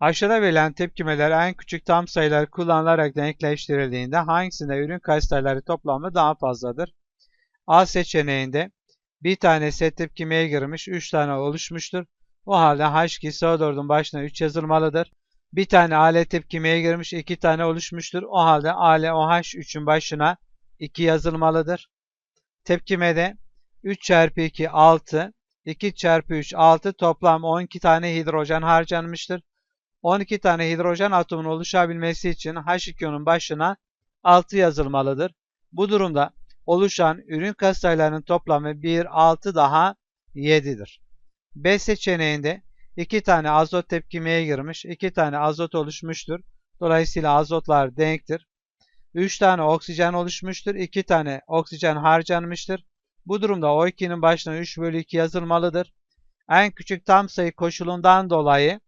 Aşağıda verilen tepkimeler en küçük tam sayılar kullanılarak denkleştirildiğinde hangisinde ürün katsayıları toplamı daha fazladır? A seçeneğinde bir tane set tepkimeye girmiş, 3 tane oluşmuştur. O halde H2 SO4'ün başına 3 yazılmalıdır. Bir tane AL tepkimeye girmiş, 2 tane oluşmuştur. O halde ALOH3'ün başına 2 yazılmalıdır. Tepkimede 3 çarpı 2 6, 2 çarpı 3 6 toplam 12 tane hidrojen harcanmıştır. 12 tane hidrojen atomunun oluşabilmesi için H2'nin başına 6 yazılmalıdır. Bu durumda oluşan ürün katsayılarının toplamı 1, 6 daha 7'dir. B seçeneğinde 2 tane azot tepkimeye girmiş, 2 tane azot oluşmuştur. Dolayısıyla azotlar denktir. 3 tane oksijen oluşmuştur, 2 tane oksijen harcanmıştır. Bu durumda O2'nin başına 3 bölü 2 yazılmalıdır. En küçük tam sayı koşulundan dolayı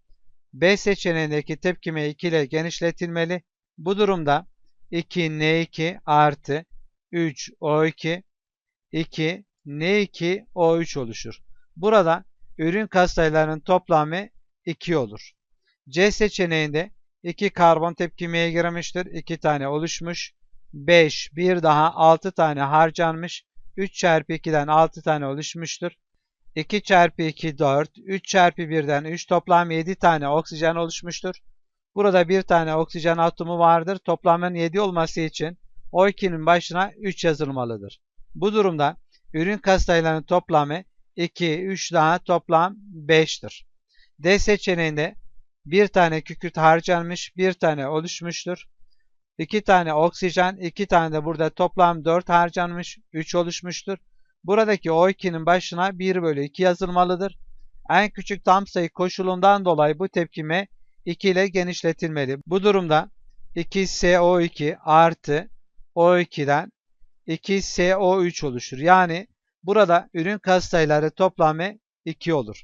B seçeneğindeki tepkime 2 ile genişletilmeli. Bu durumda 2 N2 artı 3 O2 2 N2 O3 oluşur. Burada ürün katsayılarının toplamı 2 olur. C seçeneğinde 2 karbon tepkimeye girmiştir. 2 tane oluşmuş. 5 bir daha 6 tane harcanmış. 3 çarpı 2'den 6 tane oluşmuştur. 2 çarpı 2 4, 3 çarpı 1'den 3 toplam 7 tane oksijen oluşmuştur. Burada bir tane oksijen atomu vardır. Toplamın 7 olması için O2'nin başına 3 yazılmalıdır. Bu durumda ürün katsayılarının toplamı 2, 3 daha toplam 5'tir. D seçeneğinde bir tane kükürt harcanmış, bir tane oluşmuştur. 2 tane oksijen, 2 tane de burada toplam 4 harcanmış, 3 oluşmuştur. Buradaki O2'nin başına 1 bölü 2 yazılmalıdır. En küçük tam sayı koşulundan dolayı bu tepkime 2 ile genişletilmeli. Bu durumda 2SO2 artı O2'den 2SO3 oluşur. Yani burada ürün katsayıları toplamı 2 olur.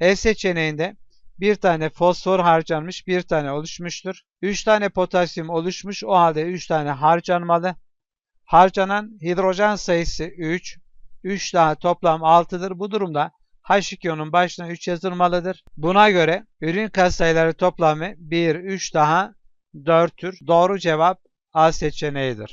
E seçeneğinde bir tane fosfor harcanmış, bir tane oluşmuştur. 3 tane potasyum oluşmuş, o halde 3 tane harcanmalı. Harcanan hidrojen sayısı 3, 3 daha toplam 6'dır. Bu durumda H2O'nun başına 3 yazılmalıdır. Buna göre ürün katsayıları toplamı 1, 3 daha 4'tür. Doğru cevap A seçeneğidir.